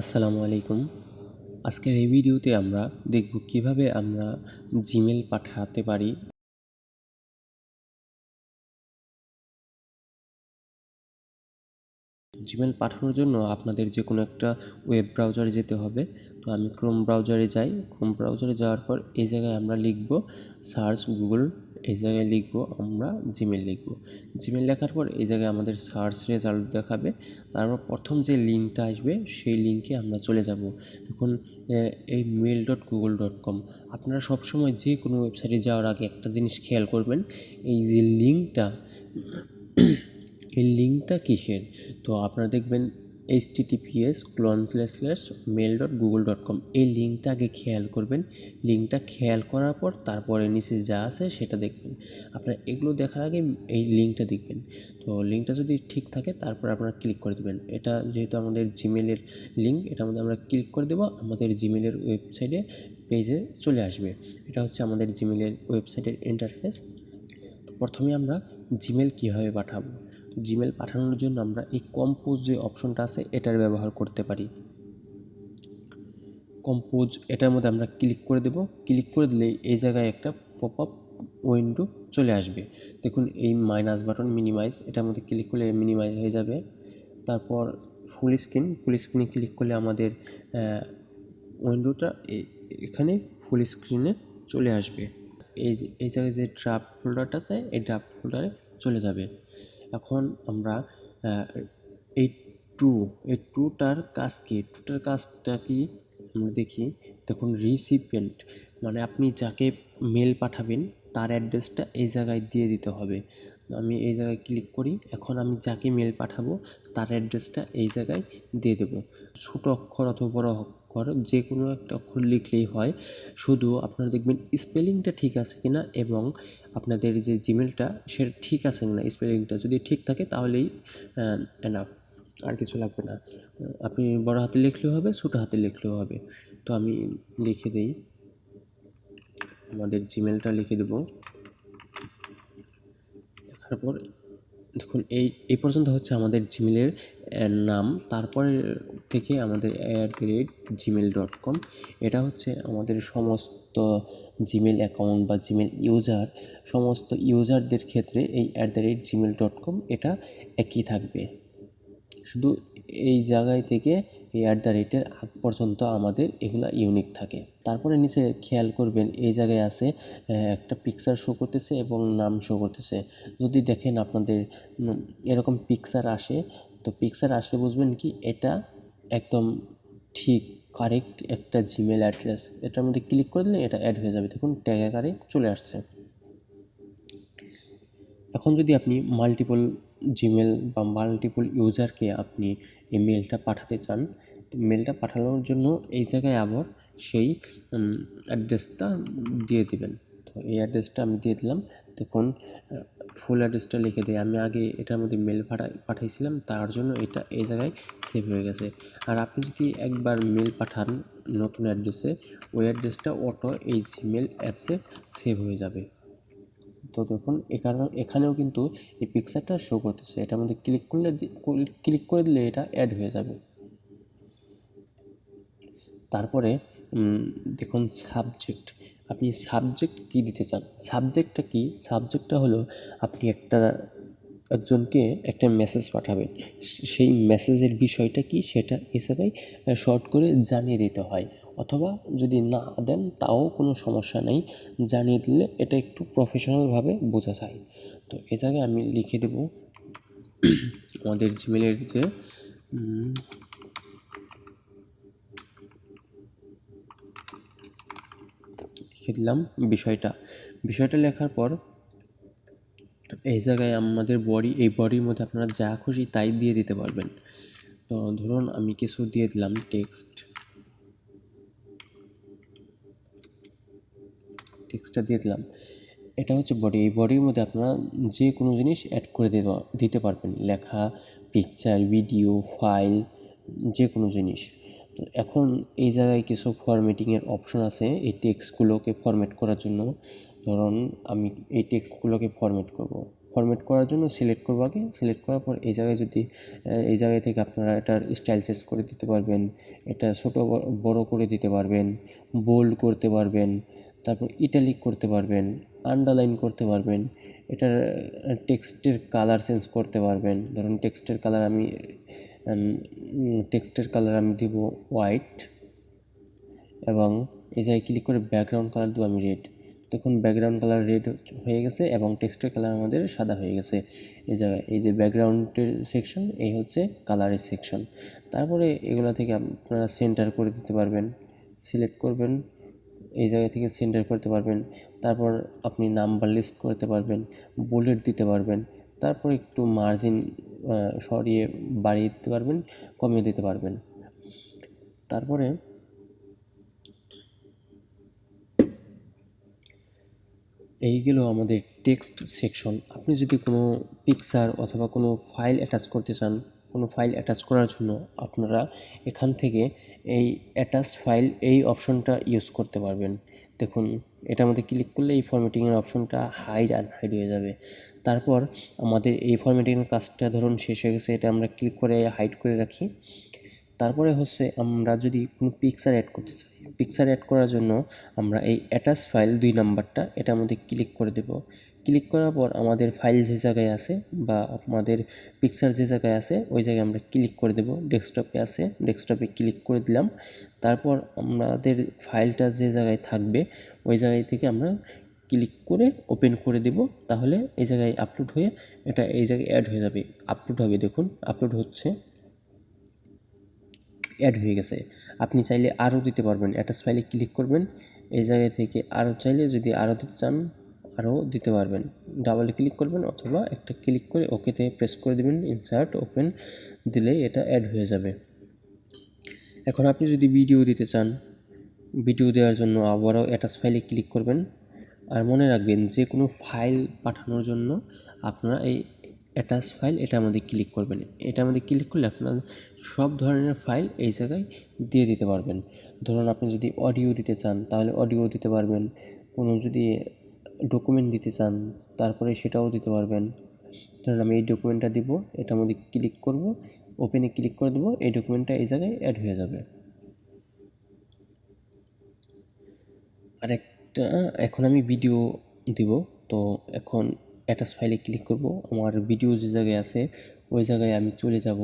আসসালামু আলাইকুম। আজকের এই ভিডিওতে আমরা দেখব কীভাবে আমরা জিমেল পাঠাতে পারি। জিমেল পাঠানোর জন্য আপনাদের যে কোনো একটা ওয়েব ব্রাউজারে যেতে হবে। তো আমি ক্রোম ব্রাউজারে যাই। ক্রোম ব্রাউজারে যাওয়ার পর এই জায়গায় আমরা লিখব সার্চ গুগল এই জায়গায় লিখব আমরা জিমেল লিখব। জিমেল লেখার পর এই জায়গায় আমাদের সার্চ রেজাল্ট দেখাবে। তারপর প্রথম যে লিঙ্কটা আসবে, সেই লিঙ্কে আমরা চলে যাব। দেখুন এই mail dot Google dot com আপনারা সবসময় যে কোনো ওয়েবসাইটে যাওয়ার আগে একটা জিনিস খেয়াল করবেন, এই যে লিঙ্কটা এই লিঙ্কটা কিসের? তো আপনারা দেখবেন HTTPS ক্লন mail dot Google dot com এই লিঙ্কটা আগে খেয়াল করবেন। লিঙ্কটা খেয়াল করার পর তারপরে নিচে যা আছে সেটা দেখবেন। আপনারা এগুলো দেখার আগে এই লিঙ্কটা দেখবেন। তো লিঙ্কটা যদি ঠিক থাকে তারপর আপনারা ক্লিক করে দেবেন। এটা যেহেতু আমাদের জিমেলের লিঙ্ক এটার মধ্যে আমরা ক্লিক করে দেবো, আমাদের জিমেলের ওয়েবসাইটে পেজে চলে আসবে। এটা হচ্ছে আমাদের জিমেলের ওয়েবসাইটের ইন্টারফেস প্রথমে আমরা জিমেল কীভাবে পাঠাবো? জিমেল পাঠানোর জন্য আমরা এই কম্পোজ যে অপশনটা আছে, এটার ব্যবহার করতে পারি। কম্পোজ এটার মধ্যে আমরা ক্লিক করে দেব। ক্লিক করে দিলে এই জায়গায় একটা পপ আপ উইন্ডো চলে আসবে। দেখুন, এই মাইনাস বাটন মিনিমাইজ এটার মধ্যে ক্লিক করলে মিনিমাইজ হয়ে যাবে। তারপর ফুল স্ক্রিন ফুল স্ক্রিনে ক্লিক করলে আমাদের উইন্ডোটা এখানে ফুল স্ক্রিনে চলে আসবে। এই এই জায়গায় যে ড্রাফট ফোল্ডারটা আছে, এই ড্রাফট ফোল্ডারে চলে যাবে। এখন আমরা এই টু, এই টুটার কাজ কি? টুটার কাজটা কি? আমরা দেখি, দেখুন রিসিপিয়েন্ট মানে আপনি যাকে মেল পাঠাবেন, তার অ্যাড্রেসটা এই জায়গায় দিয়ে দিতে হবে। আমি এই জায়গায় ক্লিক করি, এখন আমি যাকে মেল পাঠাবো, তার অ্যাড্রেসটা এই জায়গায় দিয়ে দেবো। ছোটো অক্ষর অথবা বড় অক্ষর যে কোনো একটা অক্ষর লিখলেই হয়। শুধু আপনারা দেখবেন স্পেলিংটা ঠিক আছে কিনা এবং আপনাদের যে জিমেলটা সেটা ঠিক আছে কিনা স্পেলিংটা যদি ঠিক থাকে তাহলেই এনাফ আর কিছু লাগবে না। আপনি বড় হাতে লিখলেও হবে, ছোটো হাতে লিখলেও হবে। তো আমি লিখে দিই। আমাদের জিমেলটা লিখে দেবো। লেখার পর দেখুন, এই এই পর্যন্ত হচ্ছে আমাদের জিমেলের নাম। তারপরে থেকে আমাদের at the rate Gmail dot com এটা হচ্ছে আমাদের সমস্ত জিমেল অ্যাকাউন্ট বা জিমেল ইউজার সমস্ত ইউজারদের ক্ষেত্রে এই at the rate Gmail dot com এটা একই থাকবে। শুধু এই জায়গায় থেকে এই অ্যাট দ্য রেটের আগ পর্যন্ত আমাদের এগুলা ইউনিক থাকে। তারপরে নিচে খেয়াল করবেন, এই জায়গায় আছে একটা পিকচার শো করতেছে এবং নাম শো করতেছে। যদি দেখেন আপনাদের এরকম পিকচার আসে তো পিকচার আসলে বুঝবেন কি, এটা একদম ঠিক কারেক্ট একটা জিমেল অ্যাড্রেস এটার মধ্যে ক্লিক করে দিলে এটা অ্যাড হয়ে যাবে। দেখুন ট্যাগ আকারে চলে আসছে। এখন যদি আপনি মাল্টিপল জিমেল বা মাল্টিপল ইউজারকে আপনি এই মেলটা পাঠাতে চান মেলটা পাঠানোর জন্য এই জায়গায় আবার সেই অ্যাড্রেসটা দিয়ে দিবেন। তো এই অ্যাড্রেসটা আমি দিয়ে দিলাম। দেখুন ফুল অ্যাড্রেসটা লিখে দিই। আমি আগে এটার মধ্যে মেল পাঠাই পাঠাইছিলাম, তার জন্য এটা এই জায়গায় সেভ হয়ে গেছে। আর আপনি যদি একবার মেল পাঠান নতুন অ্যাড্রেসে ওই অ্যাড্রেসটা অটো এই জিমেল অ্যাপসে সেভ হয়ে যাবে। তো দেখুন এখানে এখানেও কিন্তু এই পিকচারটা শো করতেছে। এটার মধ্যে ক্লিক করলে ক্লিক করে দিলে এটা অ্যাড হয়ে যাবে। তারপরে দেখুন সাবজেক্ট আপনি সাবজেক্ট কী দিতে চান? সাবজেক্টটা কি? সাবজেক্টটা হলো আপনি একটা, একজনকে একটা মেসেজ পাঠাবেন। সেই মেসেজের বিষয়টা কি? সেটা এ জায়গায় শর্ট করে জানিয়ে দিতে হয়। অথবা যদি না দেন, তাও কোনো সমস্যা নেই। জানিয়ে দিলে এটা একটু প্রফেশনালভাবে বোঝা যায়। তো এ জায়গায় আমি লিখে দেব। আমাদের জিমেলের যে লিখে দিলাম বিষয়টা। বিষয়টা লেখার পর এই জায়গায় আমাদের বডি, এই বডির মধ্যে আপনারা যা খুশি তাই দিয়ে দিতে পারবেন। তো ধরুন আমি কিছু দিয়ে দিলাম টেক্সট। টেক্সটটা দিয়ে দিলাম। এটা হচ্ছে বডি। এই বডির মধ্যে আপনারা যে কোনো জিনিস অ্যাড করে দিতে পারবেন। লেখা পিকচার ভিডিও ফাইল যে কোনো জিনিস। এখন এই জায়গায় কিছু ফরম্যাটিংয়ের অপশন আছে এই টেক্সটগুলোকে ফরম্যাট করার জন্য। ধরুন আমি এই টেক্সটগুলোকে ফরম্যাট করব। ফরম্যাট করার জন্য সিলেক্ট করব আগে। সিলেক্ট করার পর এই জায়গায় যদি, এই জায়গায় থেকে আপনারা এটার স্টাইল চেঞ্জ করে দিতে পারবেন, এটা ছোটো বড়- করে দিতে পারবেন বোল্ড করতে পারবেন, তারপর ইটালিক করতে পারবেন আন্ডারলাইন করতে পারবেন, এটার টেক্সটের কালার চেঞ্জ করতে পারবেন। ধরুন টেক্সটের কালার আমি টেক্সটের কালার আমি দিব হোয়াইট এবং এই জায়গায় ক্লিক করে ব্যাকগ্রাউন্ড কালার দেবো আমি রেড দেখুন ব্যাকগ্রাউন্ড কালার রেড হয়ে গেছে এবং টেক্সটের কালার আমাদের সাদা হয়ে গেছে। এই জায়গায়, এই যে ব্যাকগ্রাউন্ডের সেকশন এই হচ্ছে কালারের সেকশন তারপরে এগুলো থেকে আপনারা সেন্টার করে দিতে পারবেন। সিলেক্ট করবেন, এই জায়গা থেকে সেন্টার করতে পারবেন। তারপর আপনি নাম্বার লিস্ট করতে পারবেন বুলেট দিতে পারবেন। তারপর একটু মার্জিন সরিয়ে বাড়িয়ে দিতে পারবেন, কমিয়ে দিতে পারবেন। তারপরে এইগুলো আমাদের টেক্সট সেকশন আপনি যদি কোনো পিকচার অথবা কোনো ফাইল অ্যাটাচ করতে চান, কোনো ফাইল অ্যাটাচ করার জন্য আপনারা এখান থেকে এই অ্যাটাচ ফাইল এই অপশনটা ইউজ করতে পারবেন। দেখুন, এটার মধ্যে ক্লিক করলে এই ফরম্যাটিংয়ের অপশনটা হাইড আর হাইড হয়ে যাবে। তারপর আমাদের এই ফরম্যাটিংয়ের কাজটা ধরুন শেষ হয়ে গেছে, এটা আমরা ক্লিক করে হাইড করে রাখি। তারপরে হচ্ছে আমরা যদি কোনো পিকচার অ্যাড করতে চাই পিকচার অ্যাড করার জন্য আমরা এই অ্যাটাচ ফাইল দুই নাম্বারটা এটার মধ্যে ক্লিক করে দেব। ক্লিক করার পর আমাদের ফাইল যে জায়গায় আছে বা আমাদের পিকচার যে জায়গায় আছে, ওই জায়গায় আমরা ক্লিক করে দেব। ডেস্কটপে আছে ডেস্কটপে ক্লিক করে দিলাম। তারপর আমাদের ফাইলটা যে জায়গায় থাকবে, ওই জায়গায় থেকে আমরা ক্লিক করে ওপেন করে দেব। তাহলে এই জায়গায় আপলোড হয়ে এটা এই জায়গায় অ্যাড হয়ে যাবে। আপলোড হবে দেখুন আপলোড হচ্ছে। অ্যাড হয়ে গেছে। আপনি চাইলে আরও দিতে পারবেন। অ্যাটাচ ফাইলে ক্লিক করবেন। এই জায়গা থেকে আরও চাইলে যদি আরও দিতে চান আরও দিতে পারবেন। ডাবল ক্লিক করবেন অথবা একটা ক্লিক করে ওকেতে প্রেস করে দেবেন। ইনসার্ট ওপেন দিলে এটা অ্যাড হয়ে যাবে। এখন আপনি যদি ভিডিও দিতে চান ভিডিও দেওয়ার জন্য আবারও অ্যাটাচ ফাইলে ক্লিক করবেন। আর মনে রাখবেন যে কোনো ফাইল পাঠানোর জন্য আপনারা এই অ্যাটাচ ফাইল এটার মধ্যে ক্লিক করবেন। এটার মধ্যে ক্লিক করলে আপনার সব ধরনের ফাইল এই জায়গায় দিয়ে দিতে পারবেন। ধরুন আপনি যদি অডিও দিতে চান, তাহলে অডিও দিতে পারবেন। কোনো যদি ডকুমেন্ট দিতে চান, তারপরে সেটাও দিতে পারবেন। ধরুন আমি এই ডকুমেন্টটা দিব এটার মধ্যে ক্লিক করব ওপেনে ক্লিক করে দেবো, এই ডকুমেন্টটা এই জায়গায় অ্যাড হয়ে যাবে। আর একটা এখন আমি ভিডিও দিব, তো এখন অ্যাটাচ ফাইলে ক্লিক করব। আমার ভিডিও যে জায়গায় আছে, ওই জায়গায় আমি চলে যাব।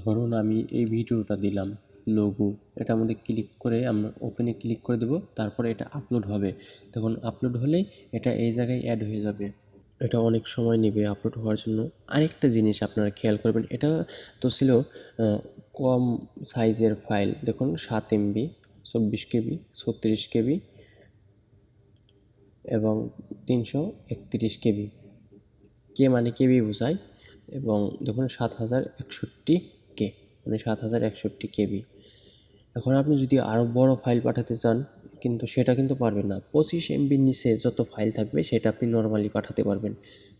ধরুন আমি এই ভিডিওটা দিলাম লোগো এটা মধ্যে ক্লিক করে আমরা ওপেনে ক্লিক করে দেব, তারপরে এটা আপলোড হবে। তখন আপলোড হলেই এটা এই জায়গায় অ্যাড হয়ে যাবে। এটা অনেক সময় নেবে আপলোড হওয়ার জন্য। আরেকটা জিনিস আপনারা খেয়াল করবেন, এটা তো ছিল কম সাইজের ফাইল দেখুন, সাত এমবি চব্বিশ কেবি ছত্রিশ কেবি এবং তিনশো একত্রিশ কেবি। কে মানে কেবি বোঝায় এবং দেখুন সাত হাজার একষট্টি কে মানে সাত হাজার একষট্টি কেবি। এখন আপনি যদি আরও বড় ফাইল পাঠাতে চান, কিন্তু সেটা কিন্তু পারবেন না। পঁচিশ এমবির নিচে যত ফাইল থাকবে, সেটা আপনি নর্মালি পাঠাতে পারবেন।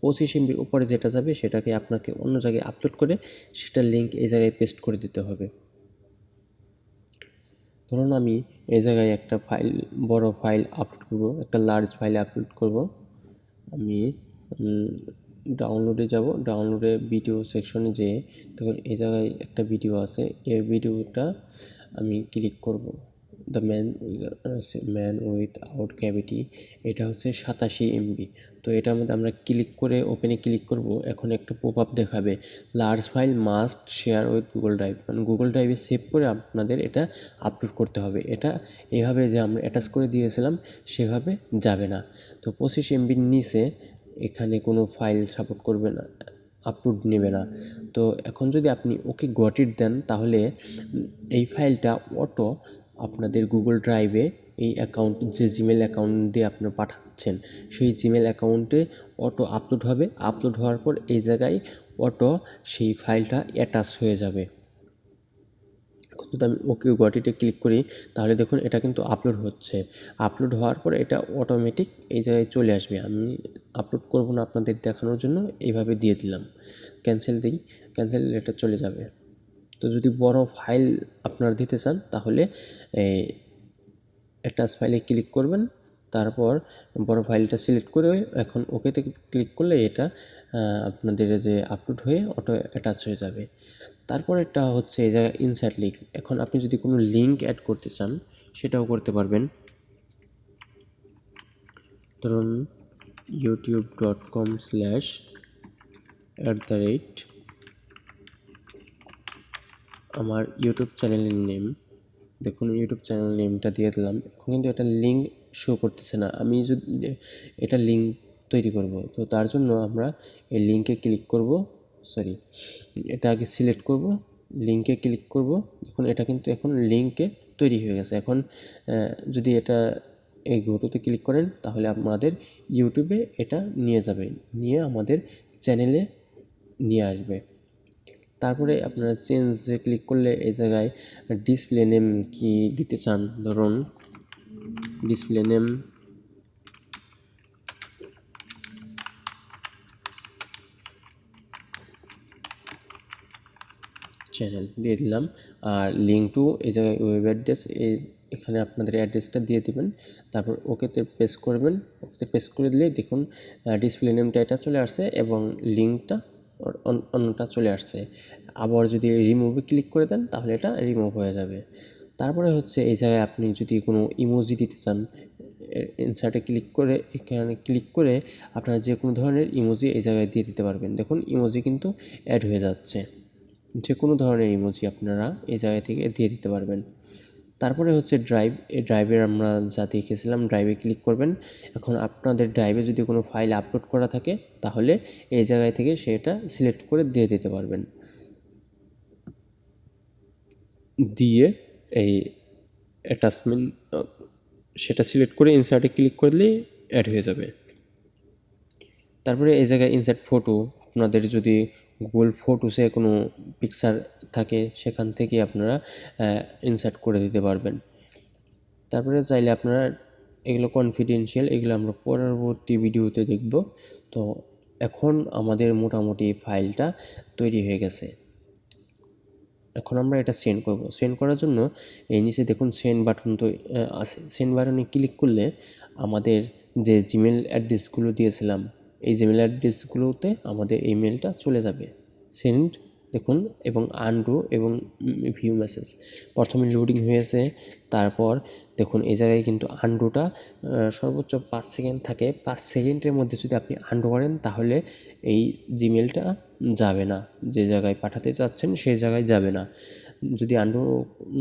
পঁচিশ এমবির উপরে যেটা যাবে, সেটাকে আপনাকে অন্য জায়গায় আপলোড করে সেটার লিঙ্ক এই জায়গায় পেস্ট করে দিতে হবে। ধরুন আমি এই জায়গায় একটা ফাইল বড় ফাইল আপলোড করব, একটা লার্জ ফাইল আপলোড করব। আমি ডাউনলোডে যাব ডাউনলোডে ভিডিও সেকশনে যেয়ে তখন এই জায়গায় একটা ভিডিও আছে, এই ভিডিওটা আমি ক্লিক করব। The man man without cavity এটা হচ্ছে সাতাশি এমবি তো এটার মধ্যে আমরা ক্লিক করে ওপেনে ক্লিক করব, এখন একটা পপ আপ দেখাবে। Large file must share with Google drive মানে গুগল ড্রাইভে সেভ করে আপনাদের এটা আপলোড করতে হবে। এটা এভাবে যে আমরা অ্যাটাচ করে দিয়েছিলাম, সেভাবে যাবে না। তো পঁচিশ এমবির নিচে এখানে কোনো ফাইল সাপোর্ট করবে না আপলোড নেবে না। তো এখন যদি আপনি ওকে গটিট দেন, তাহলে এই ফাইলটা অটো আপনাদের গুগল ড্রাইভে এই অ্যাকাউন্ট যে জিমেল অ্যাকাউন্ট দিয়ে আপনারা পাঠাচ্ছেন, সেই জিমেল অ্যাকাউন্টে অটো আপলোড হবে। আপলোড হওয়ার পর এই জায়গায় অটো সেই ফাইলটা অ্যাটাচ হয়ে যাবে। যদি আমি ওকে গটিতে ক্লিক করি, তাহলে দেখুন এটা কিন্তু আপলোড হচ্ছে। আপলোড হওয়ার পর এটা অটোমেটিক এই জায়গায় চলে আসবে। আমি আপলোড করব না আপনাদের দেখানোর জন্য, এইভাবে দিয়ে দিলাম। ক্যান্সেল দিই ক্যান্সেল এটা চলে যাবে। তো যদি বড় ফাইল আপনার দিতে চান, তাহলে অ্যাটাচ ফাইলে ক্লিক করবেন। তারপর বড় ফাইলটা সিলেক্ট করে এখন ওকেতে ক্লিক করলে এটা আপনাদের যে আপলোড হয়ে অটো অ্যাটাচ হয়ে যাবে। তারপরেরটা হচ্ছে এই জায়গায় ইনসার্ট লিঙ্ক এখন আপনি যদি কোনো লিঙ্ক অ্যাড করতে চান, সেটাও করতে পারবেন। ধরুন YouTube dot com slash at the rate আমার ইউটিউব চ্যানেলের নেম দেখুন ইউটিউব চ্যানেল নেমটা দিয়ে দিলাম। এখন কিন্তু এটা লিঙ্ক শো করতেছে না। আমি যদি, এটা লিঙ্ক তৈরি করব। তো তার জন্য আমরা এই লিঙ্কে ক্লিক করব। সরি এটা আগে সিলেক্ট করব। লিঙ্কে ক্লিক করব। দেখুন, এটা কিন্তু এখন লিঙ্কে তৈরি হয়ে গেছে। এখন যদি এটা এই গোটোতে ক্লিক করেন, তাহলে আমাদের ইউটিউবে এটা নিয়ে যাবে। নিয়ে আমাদের চ্যানেলে নিয়ে আসবে। তারপরে আপনারা চেঞ্জে ক্লিক করলে এই জায়গায় ডিসপ্লে নেম কি দিতে চান? ধরুন ডিসপ্লে নেম চ্যানেল দিয়ে দিলাম। আর লিঙ্ক টু এই জায়গায় ওয়েব অ্যাড্রেস এই এখানে আপনাদের অ্যাড্রেসটা দিয়ে দেবেন। তারপর ওকেতে প্রেস করবেন। ওকেতে প্রেস করে দিলে দেখুন ডিসপ্লে নেমটা এটা চলে আসছে এবং লিঙ্কটা অন্যটা চলে আসছে। আবার যদি রিমুভে ক্লিক করে দেন, তাহলে এটা রিমুভ হয়ে যাবে। তারপরে হচ্ছে এই জায়গায় আপনি যদি কোনো ইমোজি দিতে চান ইনসার্টে ক্লিক করে, এখানে ক্লিক করে আপনারা যে কোনো ধরনের ইমোজি এই জায়গায় দিয়ে দিতে পারবেন। দেখুন ইমোজি কিন্তু অ্যাড হয়ে যাচ্ছে। যে কোনো ধরনের ইমোজি আপনারা এই জায়গা থেকে দিয়ে দিতে পারবেন। তারপরে হচ্ছে ড্রাইভ এই ড্রাইভের আমরা যা দেখেছিলাম ড্রাইভে ক্লিক করবেন। এখন আপনাদের ড্রাইভে যদি কোনো ফাইল আপলোড করা থাকে, তাহলে এই জায়গায় থেকে সেটা সিলেক্ট করে দিয়ে দিতে পারবেন। দিয়ে এই অ্যাটাচমেন্ট সেটা সিলেক্ট করে ইনসার্টে ক্লিক করে দিলেই অ্যাড হয়ে যাবে। তারপরে এই জায়গায় ইনসার্ট ফটো আপনাদের যদি গুগল ফটোসে কোনো পিকচার থাকে, সেখান থেকে আপনারা ইনসার্ট করে দিতে পারবেন। তারপরে চাইলে আপনারা এগুলো কনফিডেন্সিয়াল এগুলো আমরা পরবর্তী ভিডিওতে দেখব। তো এখন আমাদের মোটামুটি ফাইলটা তৈরি হয়ে গেছে। এখন আমরা এটা সেন্ড করব। সেন্ড করার জন্য এই নিচে দেখুন সেন্ড বাটন তো আছে। সেন্ড বাটনে ক্লিক করলে আমাদের যে জিমেল অ্যাড্রেসগুলো দিয়েছিলাম, এই জিমেল অ্যাড্রেসগুলোতে আমাদের ইমেলটা চলে যাবে। সেন্ড দেখুন, এবং আনডু এবং ভিউ মেসেজ প্রথমে লোডিং হয়েছে, তারপর দেখুন, এই জায়গায় কিন্তু আন্ডুটা সর্বোচ্চ পাঁচ সেকেন্ড থাকে। পাঁচ সেকেন্ডের মধ্যে যদি আপনি আন্ডু করেন, তাহলে এই জিমেলটা যাবে না। যে জায়গায় পাঠাতে চাচ্ছেন, সেই জায়গায় যাবে না। যদি আন্ডু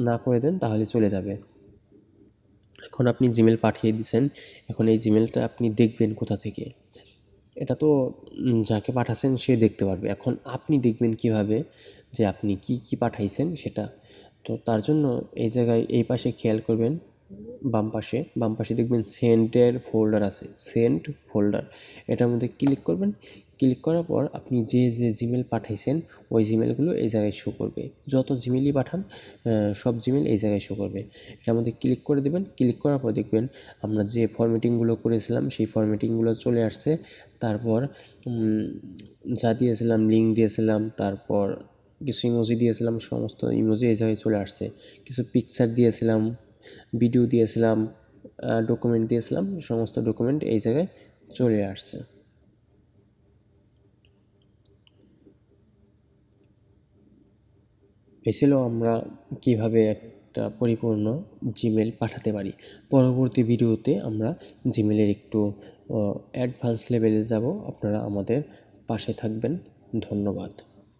না করে দেন, তাহলে চলে যাবে। এখন আপনি জিমেল পাঠিয়ে দিচ্ছেন। এখন এই জিমেলটা আপনি দেখবেন কোথা থেকে। এটা তো যাকে পাঠাচ্ছেন সে দেখতে পারবে। এখন আপনি দেখবেন কীভাবে যে আপনি কি কি পাঠাইছেন সেটা। তো তার জন্য এই জায়গায় এই পাশে খেয়াল করবেন, বাম পাশে বাম পাশে দেখবেন সেন্টের ফোল্ডার আছে, সেন্ট ফোল্ডার এটার মধ্যে ক্লিক করবেন ক্লিক করার পর আপনি যে যে জিমেল পাঠাইছেন, ওই জিমেলগুলো এই জায়গায় শো করবে। যত জিমেলই পাঠান সব জিমেল এই জায়গায় শো করবে। এটার মধ্যে ক্লিক করে দেবেন। ক্লিক করার পর দেখবেন আমরা যে ফরম্যাটিংগুলো করেছিলাম, সেই ফরম্যাটিংগুলো চলে আসছে। তারপর যা দিয়েছিলাম লিঙ্ক দিয়েছিলাম, তারপর কিছু ইমোজি দিয়েছিলাম, সমস্ত ইমোজি এই জায়গায় চলে আসছে। কিছু পিকচার দিয়েছিলাম ভিডিও দিয়েছিলাম ডকুমেন্ট দিয়েছিলাম, সমস্ত ডকুমেন্ট এই জায়গায় চলে আসছে। এই আমরা কীভাবে একটা পরিপূর্ণ জিমেল পাঠাতে পারি। পরবর্তী ভিডিওতে আমরা জিমেলের একটু অ্যাডভান্স লেভেলে যাব। আপনারা আমাদের পাশে থাকবেন। ধন্যবাদ।